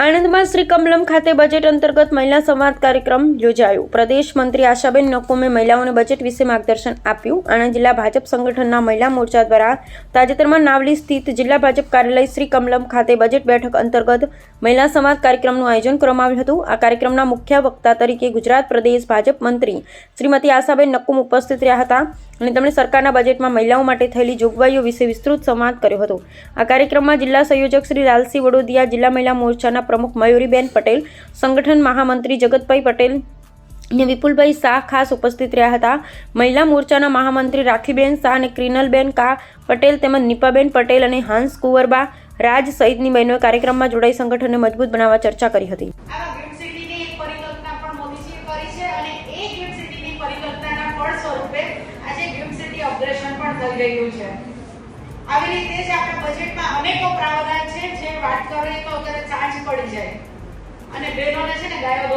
આણંદમાં શ્રી કમલમ ખાતે બજેટ અંતર્ગત મહિલા સંવાદ કાર્યક્રમ યોજાયો. પ્રદેશ મંત્રી આશાબેન નકુમે મહિલાઓને બજેટ વિશે માર્ગદર્શન આપ્યું. આણંદ જિલ્લા ભાજપ સંગઠનના મહિલા મોરચા દ્વારા તાજેતરમાં નાવલી સ્થિત જિલ્લા ભાજપ કાર્યાલય શ્રી કમલમ ખાતે બજેટ બેઠક અંતર્ગત મહિલા સંવાદ કાર્યક્રમનું આયોજન કરવામાં આવ્યું હતું. આ કાર્યક્રમના મુખ્ય વક્તા તરીકે ગુજરાત પ્રદેશ ભાજપ મંત્રી શ્રીમતી આશાબેન નકુમ ઉપસ્થિત રહ્યા હતા. અને તેમણે સરકારના બજેટમાં મહિલાઓ માટે થયેલી જોગવાઈઓ વિશે વિસ્તૃત સંવાદ કર્યો હતો. આ કાર્યક્રમમાં જિલ્લા સંયોજક શ્રી લાલસિંહ વડોદિયા, જિલ્લા મહિલા મોરચાના પ્રમુખ મયુરીબેન પટેલ, સંગઠન મહામંત્રી જગતભાઈ પટેલ ને વિપુલભાઈ શાહ ખાસ ઉપસ્થિત રહ્યા હતા. મહિલા મોરચાના મહામંત્રી રાખીબેન શાહ અને ક્રિનલબેન કા પટેલ તેમજ નિપાબેન પટેલ અને હાંસ કુંવરબા રાજ સહિતની બહેનોએ કાર્યક્રમમાં જોડાઈ સંગઠનને મજબૂત બનાવવા ચર્ચા કરી હતી. પરિકલ્પના પણ મોદીજીએ કરી છે અને એ ગિફ્ટ સિટીની પરિકલ્પનાના ફળ સ્વરૂપે આજે ગિફ્ટ સિટી અપગ્રેડેશન પણ થઈ રહ્યું છે. આવી રીતે જ આપણા બજેટમાં અનેકો પ્રાવધાન છે. જે વાત કરીએ તો અત્યારે ચાંચ પડી જાય. અને બહેનોને છે ને ગાયો